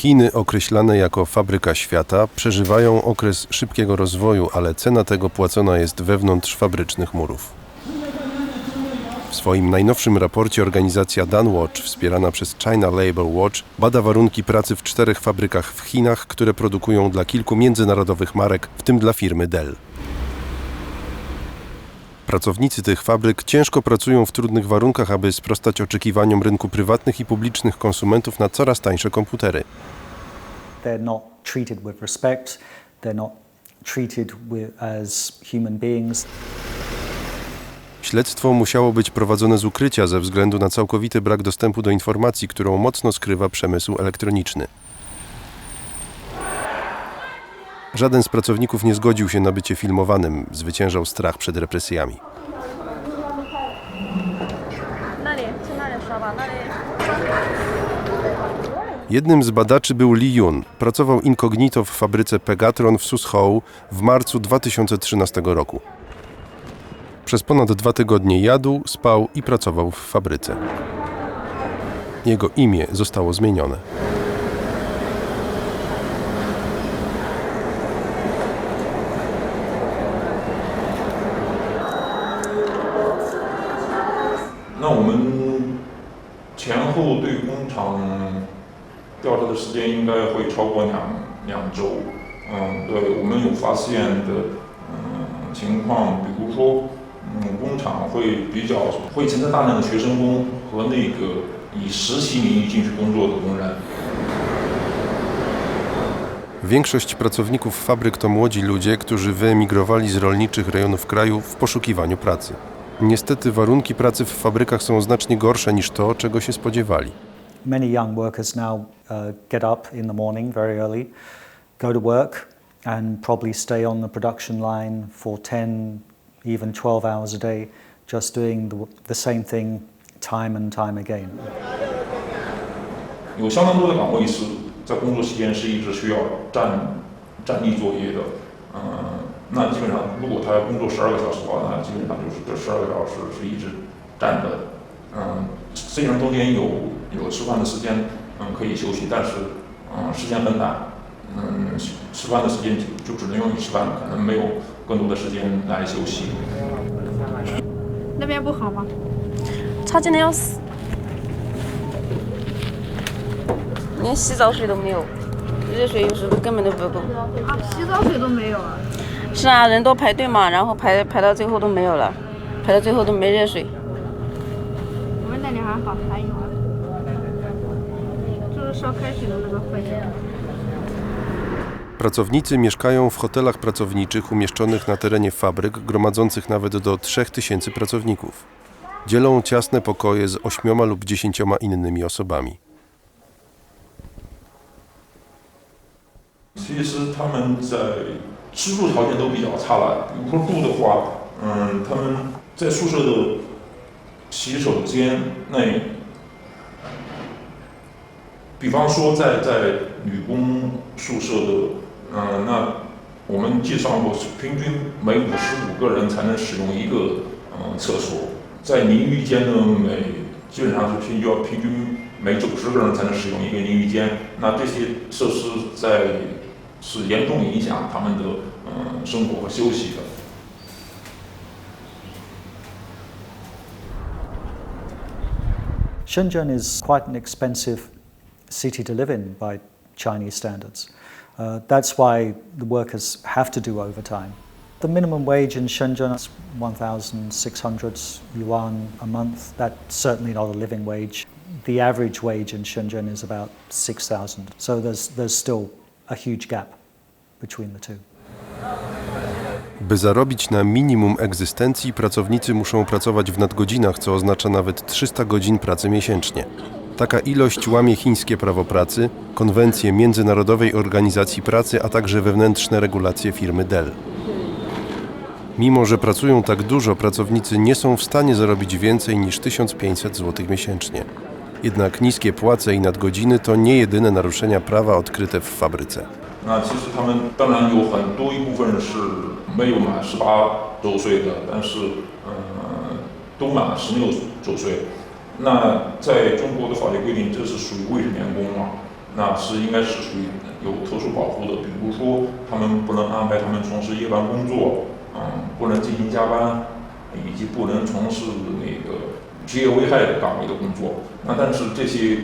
Chiny, określane jako fabryka świata, przeżywają okres szybkiego rozwoju, ale cena tego płacona jest wewnątrz fabrycznych murów. W swoim najnowszym raporcie organizacja Danwatch, wspierana przez China Labor Watch, bada warunki pracy w czterech fabrykach w Chinach, które produkują dla kilku międzynarodowych marek, w tym dla firmy Dell. Pracownicy tych fabryk ciężko pracują w trudnych warunkach, aby sprostać oczekiwaniom rynku prywatnych i publicznych konsumentów na coraz tańsze komputery. They're not treated with respect. They're not treated with, as human beings. Śledztwo musiało być prowadzone z ukrycia ze względu na całkowity brak dostępu do informacji, którą mocno skrywa przemysł elektroniczny. Żaden z pracowników nie zgodził się na bycie filmowanym, zwyciężał strach przed represjami. Jednym z badaczy był Li Yun. Pracował incognito w fabryce Pegatron w Sushou w marcu 2013 roku. Przez ponad dwa tygodnie jadł, spał i pracował w fabryce. Jego imię zostało zmienione. 那我们前后对工厂调查的时间应该会超过两两周。嗯，对我们有发现的嗯情况，比如说，嗯，工厂会比较会存在大量的学生工和那个以实习名义进去工作的工人。 Większość pracowników fabryk to młodzi ludzie, którzy wyemigrowali z rolniczych rejonów kraju w poszukiwaniu pracy. Niestety warunki pracy w fabrykach są znacznie gorsze niż to, czego się spodziewali. Many young workers now uh, get up in the morning very early, go to work, and probably stay on the production line for 10, even 12 hours a day, just doing the, the same thing time and time again. 有相当多的岗位是在工作期间是一直需要站站立作业的，嗯、 那基本上如果他要工作十二个小时的话，那基本上就是这十二个小时是一直站着，嗯、虽然中间有有吃饭的时间，嗯、可以休息，但是嗯、时间很短，嗯、吃饭的时间就就只能用于吃饭，可能没有更多的时间来休息。那边不好吗？差劲的要死，连洗澡水都没有，热水有时候根本都不够。啊，洗澡水都没有啊！是啊，人都排队嘛，然后排排到最后都没有了，排到最后都没热水。我们那里还好，还有啊，就是烧开水的那个坏掉。 Pracownicy mieszkają w hotelach pracowniczych umieszczonych na terenie fabryk, gromadzących nawet do 3000 pracowników. Dzielą ciasne pokoje z ośmioma lub dziesięcioma innymi osobami. 其实他们在 居住条件都比较差了，比如说住的话，嗯，他们在宿舍的洗手间内，比方说在在女工宿舍的，嗯，那我们计算过，平均每五十五个人才能使用一个嗯厕所，在淋浴间呢，每基本上是平均要平均每九十个人才能使用一个淋浴间，那这些设施在是严重影响他们的嗯生活和休息的。 Shenzhen is quite an expensive city to live in by Chinese standards. Uh, that's why the workers have to do overtime. The minimum wage in Shenzhen is 1,600 yuan a month. That's certainly not a living wage. The average wage in Shenzhen is about 6,000. So there's, there's still a huge gap Between the two. By zarobić na minimum egzystencji, pracownicy muszą pracować w nadgodzinach, co oznacza nawet 300 godzin pracy miesięcznie. Taka ilość łamie chińskie prawo pracy, konwencje Międzynarodowej Organizacji Pracy, a także wewnętrzne regulacje firmy Dell. Mimo, że pracują tak dużo, pracownicy nie są w stanie zarobić więcej niż 1500 zł miesięcznie. Jednak niskie płace i nadgodziny to nie jedyne naruszenia prawa odkryte w fabryce. 那其实他们当然有很多一部分是没有满十八周岁的，但是嗯都满十六周岁。那在中国的法律规定，这是属于未成年工嘛？那是应该是属于有特殊保护的，比如说他们不能安排他们从事夜班工作，嗯，不能进行加班，以及不能从事那个职业危害岗位的工作。那但是这些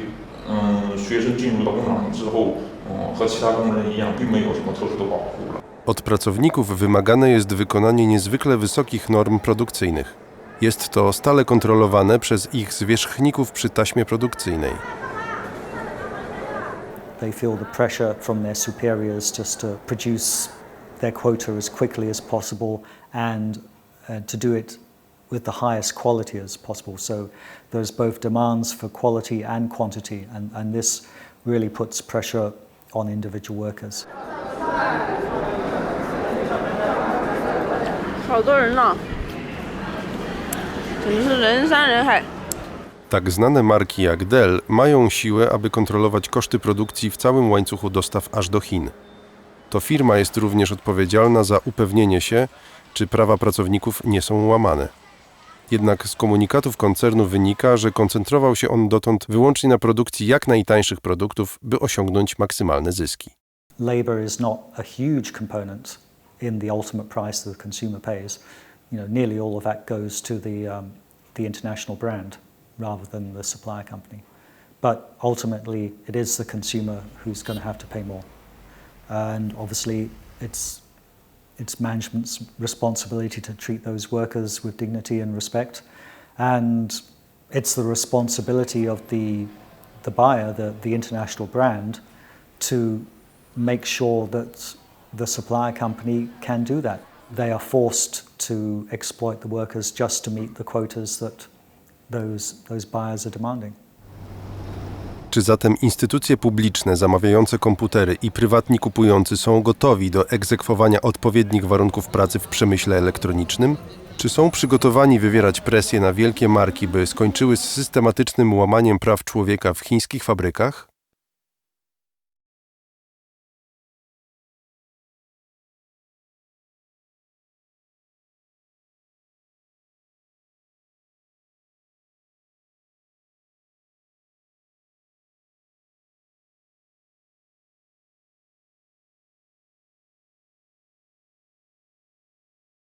嗯学生进入到工厂之后，嗯，和其他工人一样，并没有什么特殊的保护了。 Od pracowników wymagane jest wykonanie niezwykle wysokich norm produkcyjnych. Jest to stale kontrolowane przez ich zwierzchników przy taśmie produkcyjnej. They feel the pressure from their superiors just to produce their quota as quickly as possible and uh, to do it with the highest quality as possible. So there's both demands for quality and quantity, and, and this really puts pressure on individual workers. 好多人呢，真是人山人海。 Tak znane marki jak Dell mają siłę, aby kontrolować koszty produkcji w całym łańcuchu dostaw aż do Chin. To firma jest również odpowiedzialna za upewnienie się, czy prawa pracowników nie są łamane. Jednak z komunikatów koncernu wynika, że koncentrował się on dotąd wyłącznie na produkcji jak najtańszych produktów, by osiągnąć maksymalne zyski. Labour is not a huge component in the ultimate price that the consumer pays. You know, nearly all of that goes to the, um, the international brand rather than the supplier company. But ultimately, it is the consumer who's going to have to pay more. And obviously, it's, it's management's responsibility to treat those workers with dignity and respect. And it's the responsibility of the, the buyer, the, the international brand, to make sure that the supplier company can do that. They are forced to exploit the workers just to meet the quotas that those, those buyers are demanding. Czy zatem instytucje publiczne zamawiające komputery i prywatni kupujący są gotowi do egzekwowania odpowiednich warunków pracy w przemyśle elektronicznym? Czy są przygotowani wywierać presję na wielkie marki, by skończyły z systematycznym łamaniem praw człowieka w chińskich fabrykach?